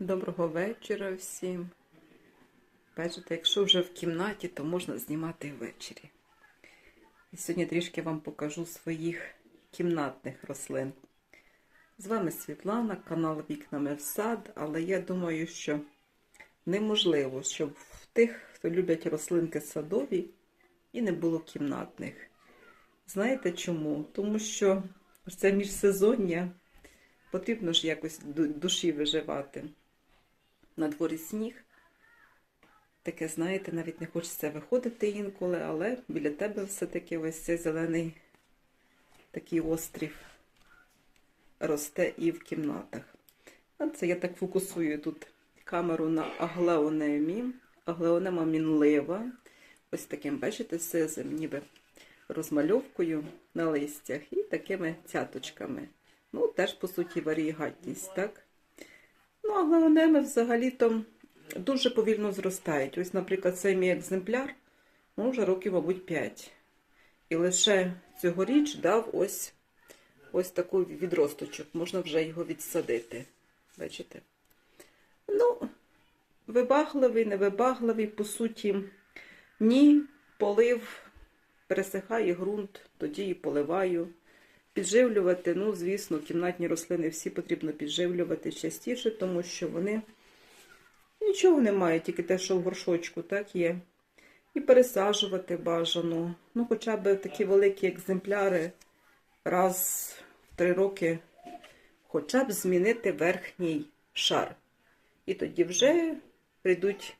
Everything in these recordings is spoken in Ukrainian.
Доброго вечора всім. Бачите, якщо вже в кімнаті, то можна знімати ввечері. І сьогодні трішки вам покажу своїх кімнатних рослин. З вами Світлана, канал Вікнами в сад, але я думаю, що неможливо, щоб в тих, хто люблять рослинки садові, і не було кімнатних. Знаєте чому? Тому що це міжсезоння. Потрібно ж якось ду- душі виживати. На дворі сніг. Таке, знаєте, навіть не хочеться виходити інколи, але біля тебе все-таки ось цей зелений такий острів росте і в кімнатах. А це я так фокусую тут камеру на аглеонемі. Аглеонема мінлива. Ось таким, бачите, сизим, ніби розмальовкою на листях і такими цяточками. Ну, теж, по суті, варігатність, так? Ну, а глеонеми взагалі-то дуже повільно зростають. Ось, наприклад, цей мій екземпляр, ну, вже років, мабуть, 5. І лише цьогоріч дав ось, ось такий відросточок. Можна вже його відсадити. Бачите? Ну, вибагливий, невибагливий, по суті, ні, полив, пересихає ґрунт, тоді і поливаю. Підживлювати, ну, звісно, кімнатні рослини всі потрібно підживлювати частіше, тому що вони нічого не мають, тільки те, що в горшочку, так є. І пересаджувати бажано. Ну, хоча б такі великі екземпляри раз в три роки, хоча б змінити верхній шар. І тоді вже прийдуть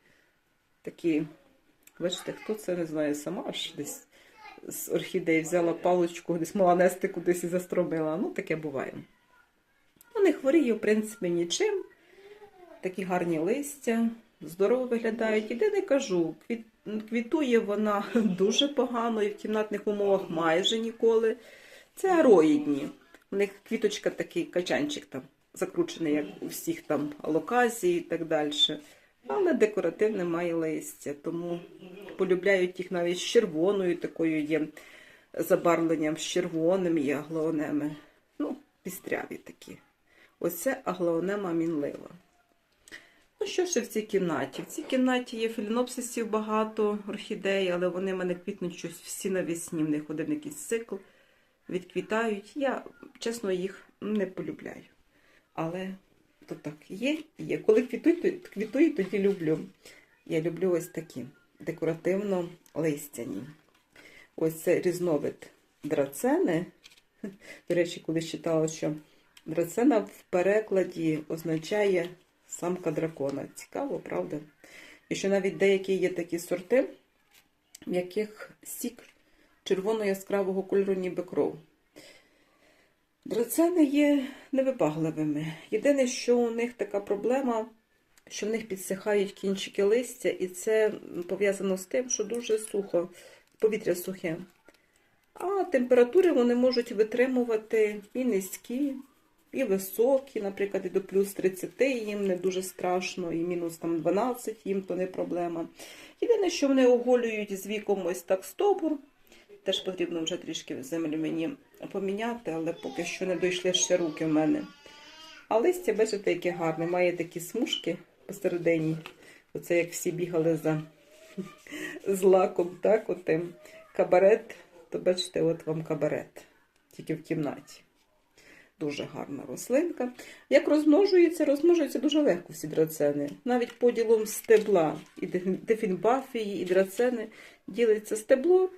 такі, бачите, хто це не знає, сама аж десь з орхідеї взяла паличку, десь мала нести кудись і застромила. Ну, таке буває. Ну, не в принципі, нічим. Такі гарні листя, здорово виглядають. Іде не кажу, квіт... квітує вона дуже погано і в кімнатних умовах майже ніколи. Це ароїдні. У них квіточка такий качанчик там закручений, як у всіх там алоказії і так далі. Але декоративне має листя, тому полюбляють їх навіть з червоною такою є забарвленням, з червоним є аглоонеми. Ну, пістряві такі. Оце аглоонема мінлива. Ну, що ще в цій кімнаті? В цій кімнаті є філінопсисів багато, орхідей, але вони в мене квітнуть щось всі навесні. В них один якийсь цикл відквітають. Я, чесно, їх не полюбляю. Але то так є, є. Коли квітують, то квітують, тоді люблю. Я люблю ось такі декоративно листяні. Ось це різновид драцени. До речі, коли читала, що драцена в перекладі означає самка дракона. Цікаво, правда? І що навіть деякі є такі сорти, в яких сік червоно-яскравого кольору, ніби кров. Драцени є невибагливими. Єдине, що у них така проблема, що в них підсихають кінчики листя, і це пов'язано з тим, що дуже сухо, повітря сухе. А температури вони можуть витримувати і низькі, і високі, наприклад, і до плюс 30 їм не дуже страшно, і мінус там 12 їм то не проблема. Єдине, що вони оголюють з віком ось так стовбур. Теж потрібно вже трішки землю мені поміняти, але поки що не дійшли ще руки в мене. А листя, бачите, яке гарне, має такі смужки посередині. Оце як всі бігали за з лаком, так, отим кабарет, то бачите, от вам кабарет, тільки в кімнаті. Дуже гарна рослинка. Як розмножується, розмножується дуже легко всі драцени. Навіть поділом стебла і дефінбафії, і драцени ділиться стебло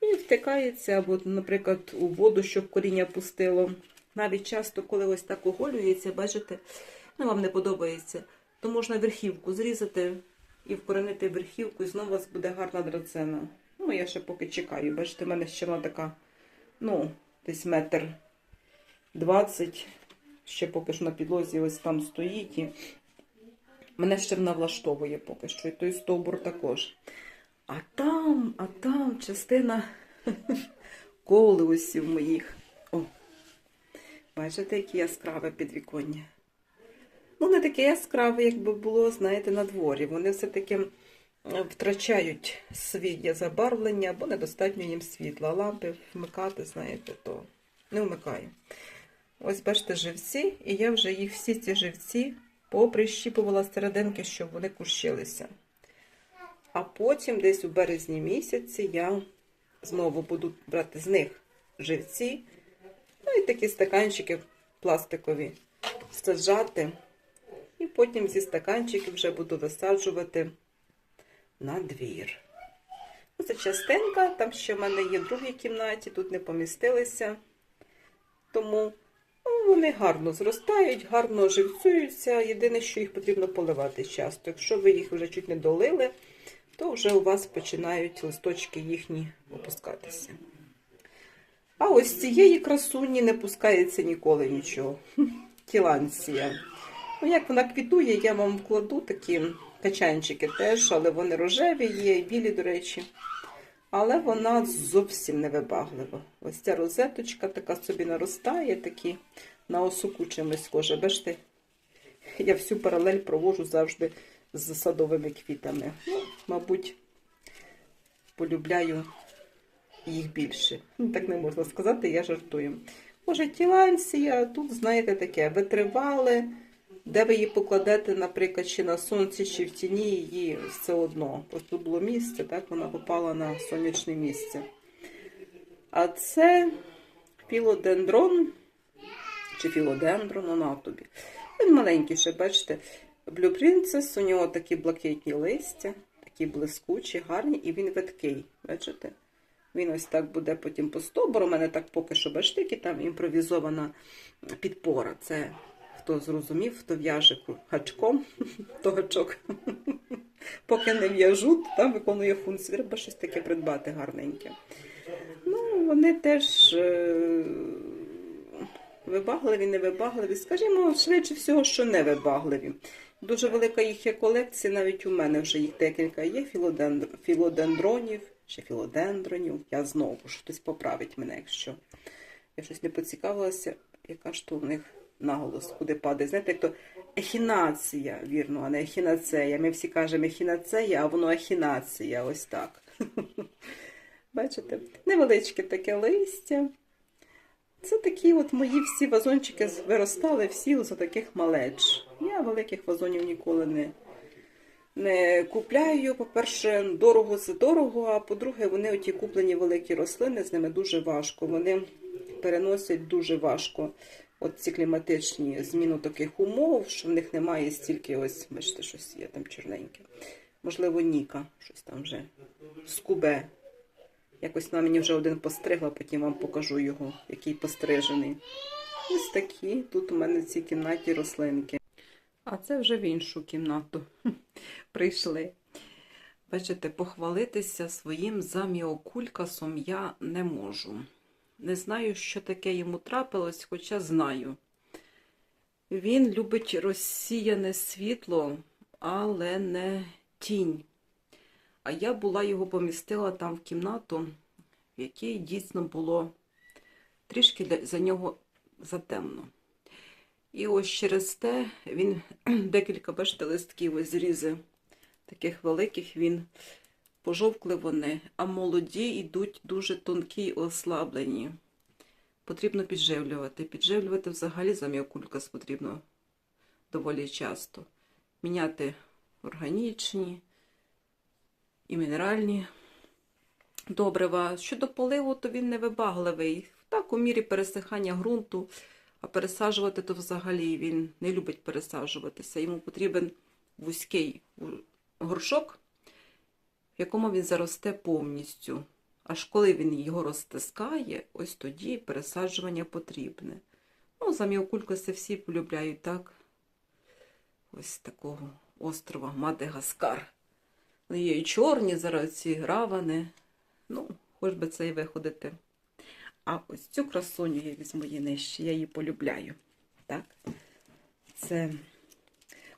і втикається, або, наприклад, у воду, щоб коріння пустило. Навіть часто, коли ось так оголюється, бачите, ну вам не подобається, то можна верхівку зрізати і вкоренити верхівку, і знову у вас буде гарна драцена. Ну, я ще поки чекаю. Бачите, в мене ще вона така, ну, десь метр двадцять. Ще поки що на підлозі ось там стоїть. І мене ще вона влаштовує поки що. І той стовбур також. А там, а там частина колеусів моїх. О, бачите, які яскраве підвіконня. Ну, не таке яскраве, якби було, знаєте, на дворі. Вони все-таки втрачають своє забарвлення, бо недостатньо їм світла. Лампи вмикати, знаєте, то не вмикаю. Ось бачите, живці, і я вже їх всі ці живці поприщіпувала серединки, щоб вони кущилися. А потім, десь у березні місяці, я знову буду брати з них живці, ну і такі стаканчики пластикові саджати. І потім зі стаканчиків вже буду висаджувати на двір. Це частинка, там ще в мене є в другій кімнаті, тут не помістилися. Тому ну, вони гарно зростають, гарно живцюються. Єдине, що їх потрібно поливати часто. Якщо ви їх вже чуть не долили, то вже у вас починають листочки їхні опускатися. А ось цієї красуні не пускається ніколи нічого. Тіланція. Ну, як вона квітує, я вам вкладу такі качанчики теж, але вони рожеві є, і білі, до речі. Але вона зовсім не вибаглива. Ось ця розеточка така собі наростає, такі на осуку чимось схоже. Бачите, я всю паралель провожу завжди з садовими квітами. Ну, мабуть, полюбляю їх більше. Ну, так не можна сказати, я жартую. Може, тіланція, тут, знаєте, таке витривале. Де ви її покладете, наприклад, чи на сонці, чи в тіні, її все одно. Просто було місце, так вона попала на сонячне місце. А це філодендрон, чи філодендрон, ну, на тобі. Він маленький ще, бачите, Blue Princess, у нього такі блакитні листя, такі блискучі, гарні, і він видкий. Бачите? Він ось так буде потім по стовбуру. У мене так поки що бачите, які там імпровізована підпора. Це хто зрозумів, хто в'яже гачком, то гачок. Поки не в'яжу, там виконує функцію. Треба щось таке придбати гарненьке. Ну, вони теж е, вибагливі, не вибагливі. Скажімо, швидше всього, що не вибагливі. Дуже велика їх є колекція, навіть у мене вже їх декілька є філодендр... філодендронів чи філодендронів. Я знову ж хтось поправить мене, якщо я щось не поцікавилася, яка ж то в них наголос, куди падає. Знаєте, як то ехінація, вірно, а не ехінацея. Ми всі кажемо ехінацея, а воно ехінація, ось так. Бачите? Невеличке таке листя. Це такі от мої всі вазончики виростали всі з таких малеч. Я великих вазонів ніколи не, не купляю. По-перше, дорого це дорого, а по-друге, вони оті куплені великі рослини, з ними дуже важко. Вони переносять дуже важко от ці кліматичні зміну таких умов, що в них немає стільки ось, бачите, щось є там чорненьке. Можливо, Ніка, щось там вже скубе. Якось на мені вже один постригла, потім вам покажу його, який пострижений. Ось такі тут у мене в цій кімнаті рослинки. А це вже в іншу кімнату прийшли. Бачите, похвалитися своїм заміокулькасом я не можу. Не знаю, що таке йому трапилось, хоча знаю. Він любить розсіяне світло, але не тінь. А я була його помістила там в кімнату, в якій дійсно було трішки за нього затемно. І ось через те він декілька бачите, листків ось зрізи таких великих він пожовкли вони, а молоді йдуть дуже тонкі і ослаблені. Потрібно підживлювати. Підживлювати взагалі заміокулькас потрібно доволі часто. Міняти органічні і мінеральні добрива. Щодо поливу, то він не вибагливий. Так, у мірі пересихання ґрунту, а пересаджувати то взагалі він не любить пересаджуватися. Йому потрібен вузький горшок, в якому він заросте повністю. Аж коли він його розтискає, ось тоді пересаджування потрібне. Ну, заміокулькоси всі полюбляють так. Ось такого острова Мадегаскар. Вони є і чорні, зараз ці гравани. Ну, хоч би це і виходити. А ось цю красуню я візьму її нижче, я її полюбляю. Так? Це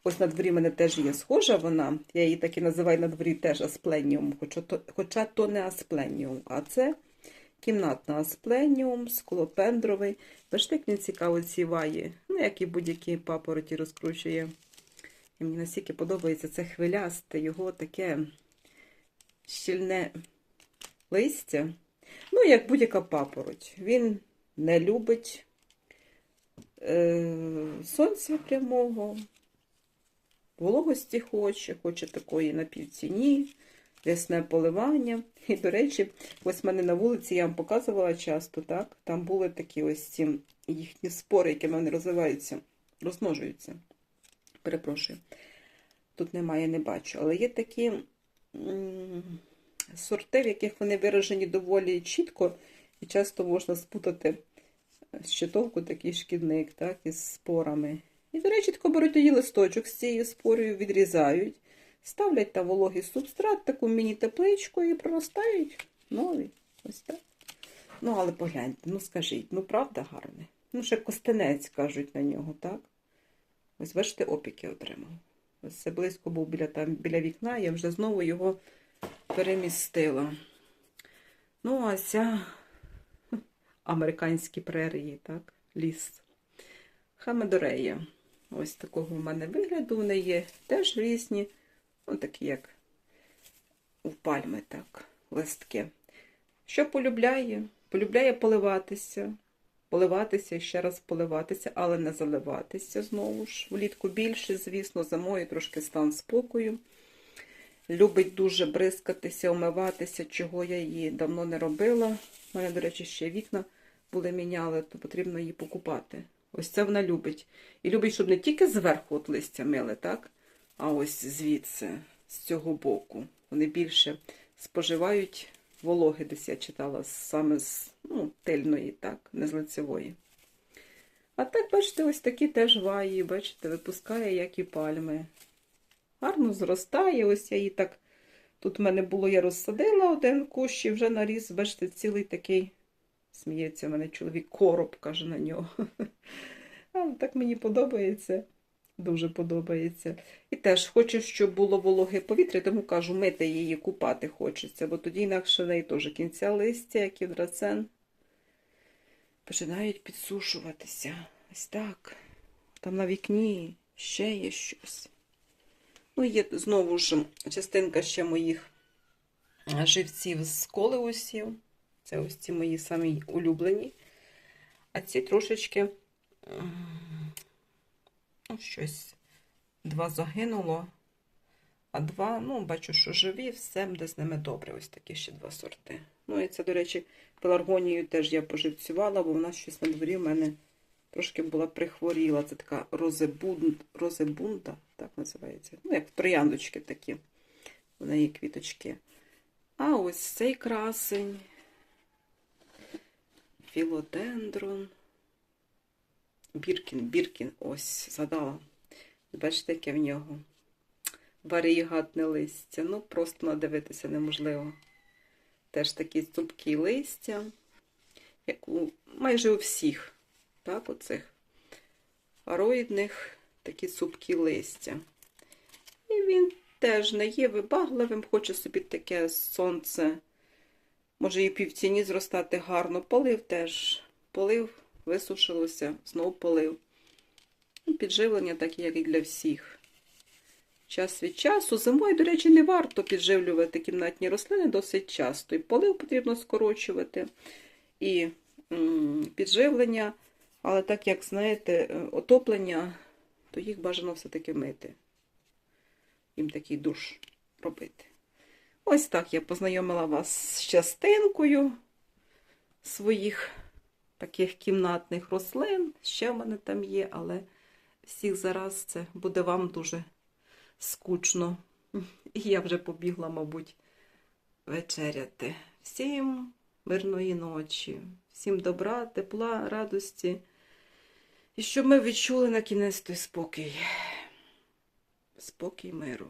ось на дворі в мене теж є схожа вона. Я її так і називаю на дворі теж аспленіум, хоча то, хоча то не аспленіум, а це кімнатна аспленіум, склопендровий. Бачите, як він цікаво ціває. Ну, як і будь-які папороті розкручує. І мені настільки подобається це хвилясте, його таке щільне листя. Ну, як будь-яка папороть. Він не любить е, сонця прямого, вологості хоче, хоче такої на півціні, рясне поливання. І, до речі, ось в мене на вулиці я вам показувала часто, так? Там були такі ось ці їхні спори, які в мене розвиваються, розмножуються. Перепрошую. Тут немає, не бачу. Але є такі сорти, в яких вони виражені доволі чітко, і часто можна спутати щитовку, такий шкідник, так, із спорами. І, до речі, тако беруть тоді листочок з цією спорою, відрізають, ставлять там вологий субстрат, таку міні-тепличку і проростають нові. Ось так. Ну, але погляньте, ну скажіть, ну правда гарне? Ну, ще костенець кажуть на нього, так? Ось бачите, опіки отримав. Ось це близько був біля, там, біля вікна, я вже знову його перемістила. Ну, а ця американські прерії, так, ліс. Хамедорея. Ось такого в мене вигляду. Вони є теж різні, ну, такі як у пальми, так, листки. Що полюбляє? Полюбляє поливатися, поливатися і ще раз поливатися, але не заливатися знову ж. Влітку більше, звісно, зимою трошки стан спокою. Любить дуже бризкатися, омиватися, чого я її давно не робила. У мене, до речі, ще вікна були міняли, то потрібно її покупати. Ось це вона любить. І любить, щоб не тільки зверху от листя мили, так? А ось звідси, з цього боку. Вони більше споживають вологи, десь я читала, саме з ну, тильної, так, не з лицевої. А так, бачите, ось такі теж ваї, бачите, випускає, як і пальми. Гарно зростає, ось я її так. Тут в мене було, я розсадила один кущ і вже наріс, бачите, цілий такий, сміється в мене чоловік, короб, каже на нього. Але так мені подобається, дуже подобається. І теж хочу, щоб було вологе повітря, тому кажу, мити її, купати хочеться, бо тоді інакше в неї теж кінця листя, як і драцен, починають підсушуватися. Ось так. Там на вікні ще є щось. Ну, є знову ж частинка ще моїх живців з колеусів. Це ось ці мої самі улюблені. А ці трошечки ну, щось. Два загинуло, а два, ну, бачу, що живі, все буде з ними добре. Ось такі ще два сорти. Ну, і це, до речі, пеларгонію теж я поживцювала, бо вона щось на дворі в мене трошки була прихворіла. Це така розебун... розебунда, так називається. Ну, як трояндочки такі. У неї квіточки. А ось цей красень. Філодендрон. Біркін, Біркін, ось, згадала. Бачите, яке в нього варігатне листя. Ну, просто надивитися неможливо. Теж такі цупкі листя, як у майже у всіх, так, оцих ароїдних такі цупкі листя. І він теж не є вибагливим, хоче собі таке сонце. Може і півціні зростати гарно. Полив теж. Полив, висушилося, знов полив. Ну, Підживлення таке, як і для всіх. Час від часу. Зимою, до речі, не варто підживлювати кімнатні рослини досить часто. І полив потрібно скорочувати, і підживлення, але так як, знаєте, е, отоплення, то їх бажано все-таки мити. Їм такий душ робити. Ось так я познайомила вас з частинкою своїх таких кімнатних рослин. Ще в мене там є, але всіх зараз це буде вам дуже скучно. І я вже побігла, мабуть, вечеряти. Всім мирної ночі, всім добра, тепла, радості. І щоб ми відчули на кінець той спокій. Спокій миру.